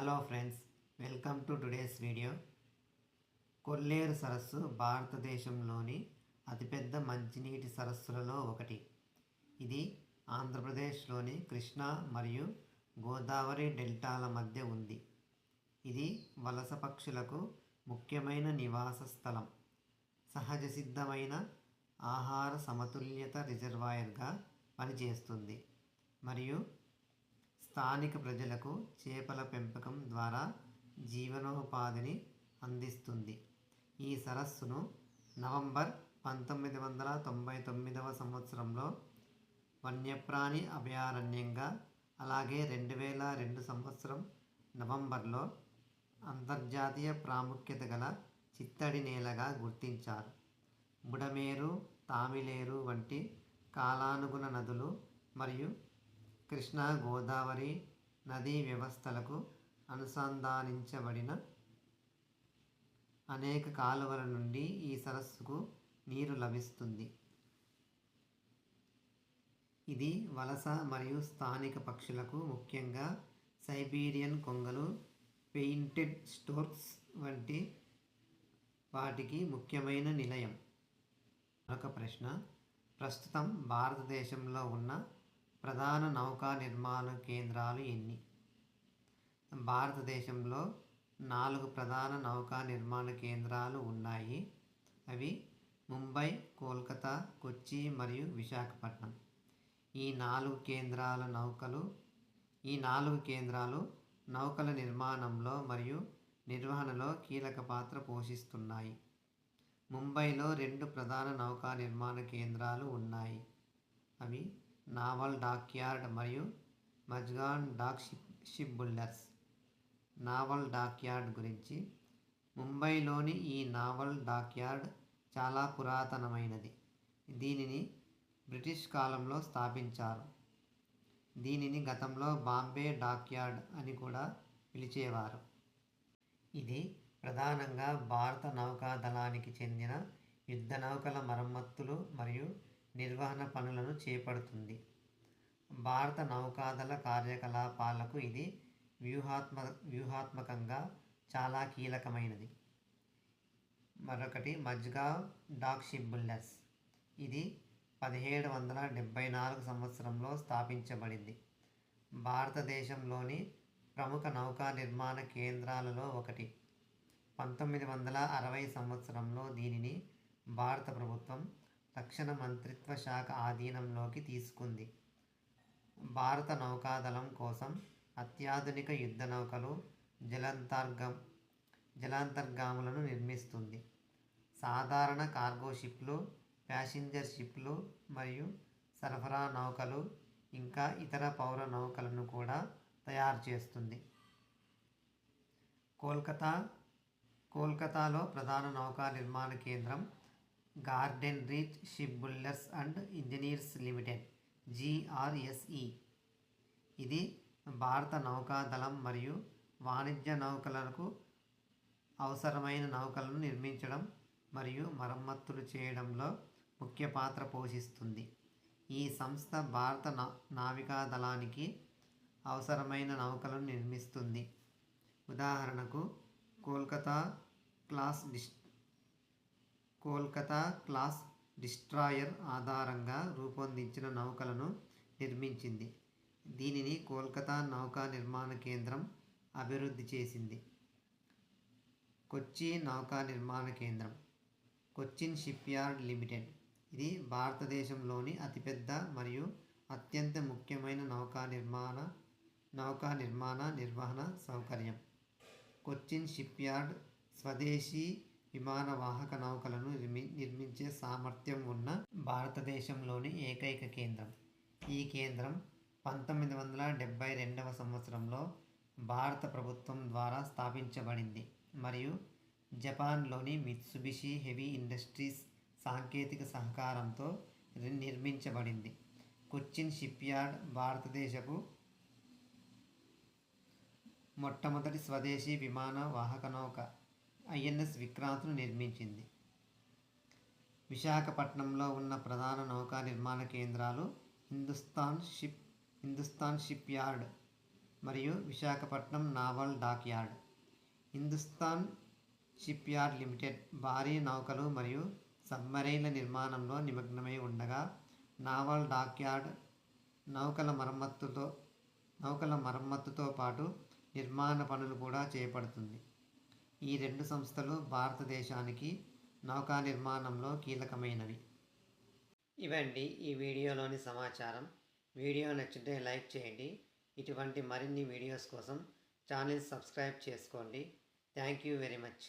Hello friends welcome to today's video. Kolleru సరస్సు భారతదేశంలోని అతిపెద్ద మంచినీటి సరస్సులలో ఒకటి. ఇది ఆంధ్రప్రదేశ్లోని కృష్ణా మరియు గోదావరి డెల్టాల మధ్య ఉంది. ఇది వలస పక్షులకు ముఖ్యమైన నివాస స్థలం. సహజ సిద్ధమైన ఆహార సమతుల్యత రిజర్వాయర్గా పనిచేస్తుంది. మరియు స్థానిక ప్రజలకు చేపల పెంపకం ద్వారా జీవనోపాధిని అందిస్తుంది. ఈ సరస్సును నవంబర్ పంతొమ్మిది వందల తొంభై తొమ్మిదవ సంవత్సరంలో వన్యప్రాణి అభయారణ్యంగా అలాగే రెండు వేల రెండు సంవత్సరం నవంబర్లో అంతర్జాతీయ ప్రాముఖ్యత గల చిత్తడి నేలగా గుర్తించారు. బుడమేరు తామిలేరు వంటి కాలానుగుణ నదులు మరియు కృష్ణా గోదావరి నదీ వ్యవస్థలకు అనుసంధానించబడిన అనేక కాలువల నుండి ఈ సరస్సుకు నీరు లభిస్తుంది. ఇది వలస మరియు స్థానిక పక్షులకు ముఖ్యంగా సైబీరియన్ కొంగలు పెయింటెడ్ స్టోర్క్స్ వంటి వాటికి ముఖ్యమైన నిలయం. మరొక ప్రశ్న ప్రస్తుతం భారతదేశంలో ఉన్న ప్రధాన నౌకా నిర్మాణ కేంద్రాలు ఎన్ని? భారతదేశంలో నాలుగు ప్రధాన నౌకా నిర్మాణ కేంద్రాలు ఉన్నాయి. అవి ముంబై కోల్కతా కొచ్చి మరియు విశాఖపట్నం. ఈ నాలుగు కేంద్రాల నౌకలు ఈ నాలుగు కేంద్రాలు నౌకల నిర్మాణంలో మరియు నిర్వహణలో కీలక పాత్ర పోషిస్తున్నాయి. ముంబైలో రెండు ప్రధాన నౌకా నిర్మాణ కేంద్రాలు ఉన్నాయి. అవి నావల్ డాక్యార్డ్ మరియు Mazagon dock ship shipbuilders naval dockyard గురించి. ముంబైలోని ఈ నావల్ డాక్యార్డ్ చాలా పురాతనమైనది. దీనిని బ్రిటిష్ కాలంలో స్థాపించారు. దీనిని గతంలో బాంబే డాక్యార్డ్ అని కూడా పిలిచేవారు. ఇది ప్రధానంగా భారత నౌకాదళానికి చెందిన యుద్ధ నౌకల మరమ్మత్తులు మరియు నిర్వహణ పనులను చేపడుతుంది. భారత నౌకాదళ కార్యకలాపాలకు ఇది వ్యూహాత్మ వ్యూహాత్మకంగా చాలా కీలకమైనది. మరొకటి మజ్గావ్ డాక్ షిప్ ఇది పదిహేడు వందల డెబ్భై నాలుగు సంవత్సరంలో స్థాపించబడింది. భారతదేశంలోని ప్రముఖ నౌకా నిర్మాణ కేంద్రాలలో ఒకటి. పంతొమ్మిది వందల అరవై సంవత్సరంలో దీనిని భారత ప్రభుత్వం రక్షణ మంత్రిత్వ శాఖ ఆధీనంలోకి తీసుకుంది. భారత నౌకాదళం కోసం అత్యాధునిక యుద్ధ నౌకలు జలాంతర్గం జలాంతర్గాములను నిర్మిస్తుంది. సాధారణ కార్గో షిప్లు ప్యాసింజర్ షిప్లు మరియు సరఫరా నౌకలు ఇంకా ఇతర పౌర నౌకలను కూడా తయారు చేస్తుంది. కోల్కతా కోల్కతాలో ప్రధాన నౌకా నిర్మాణ కేంద్రం garden reach shipbuilders and engineers limited GRSE ఇది భారత నౌకాదళం మరియు వాణిజ్య నౌకలకు అవసరమైన నౌకలను నిర్మించడం మరియు మరమ్మతులు చేయడంలో ముఖ్య పాత్ర పోషిస్తుంది. ఈ సంస్థ భారత నా నావికాదళానికి అవసరమైన నౌకలను నిర్మిస్తుంది. ఉదాహరణకు కోల్కతా క్లాస్ డిస్ కోల్కతా క్లాస్ డిస్ట్రాయర్ ఆధారంగా రూపొందించిన నౌకలను నిర్మించింది. దీనిని కోల్కతా నౌకా నిర్మాణ కేంద్రం అభివృద్ధి చేసింది. కొచ్చి నౌకా నిర్మాణ కేంద్రం కొచ్చిన్ షిప్ యార్డ్ లిమిటెడ్. ఇది భారతదేశంలోని అతిపెద్ద మరియు అత్యంత ముఖ్యమైన నౌకా నిర్మాణ నౌకా నిర్మాణ నిర్వహణ సౌకర్యం. కొచ్చిన్ షిప్ యార్డ్ స్వదేశీ విమానవాహక వాహక సామర్థ్యం ఉన్న భారతదేశంలోని ఏకైక కేంద్రం. ఈ కేంద్రం పంతొమ్మిది వందల డెబ్భై రెండవ సంవత్సరంలో భారత ప్రభుత్వం ద్వారా స్థాపించబడింది మరియు జపాన్లోని మిత్సుబిషి హెవీ ఇండస్ట్రీస్ సాంకేతిక సహకారంతో నిర్మించబడింది. కొచ్చిన్ షిప్ యార్డ్ భారతదేశపు మొట్టమొదటి స్వదేశీ విమాన వాహక నౌక ఐఎన్ఎస్ విక్రాంత్ను నిర్మించింది. విశాఖపట్నంలో ఉన్న ప్రధాన నౌకా నిర్మాణ కేంద్రాలు Hindustan ship Hindustan shipyard మరియు Visakhapatnam naval dockyard Hindustan shipyard limited భారీ నౌకలు మరియు సబ్మరైన్ల నిర్మాణంలో నిమగ్నమై ఉండగా నావల్ డాక్ యార్డ్ నౌకల మరమ్మత్తుతో నౌకల మరమ్మత్తుతో పాటు నిర్మాణ పనులు కూడా చేపడుతుంది. ఈ రెండు సంస్థలు భారతదేశానికి నౌకా నిర్మాణంలో కీలకమైనవి. ఇవండి ఈ వీడియోలోని సమాచారం. వీడియో నచ్చితే లైక్ చేయండి. ఇటువంటి మరిన్ని వీడియోస్ కోసం ఛానల్ సబ్స్క్రైబ్ చేసుకోండి. Thank you very much.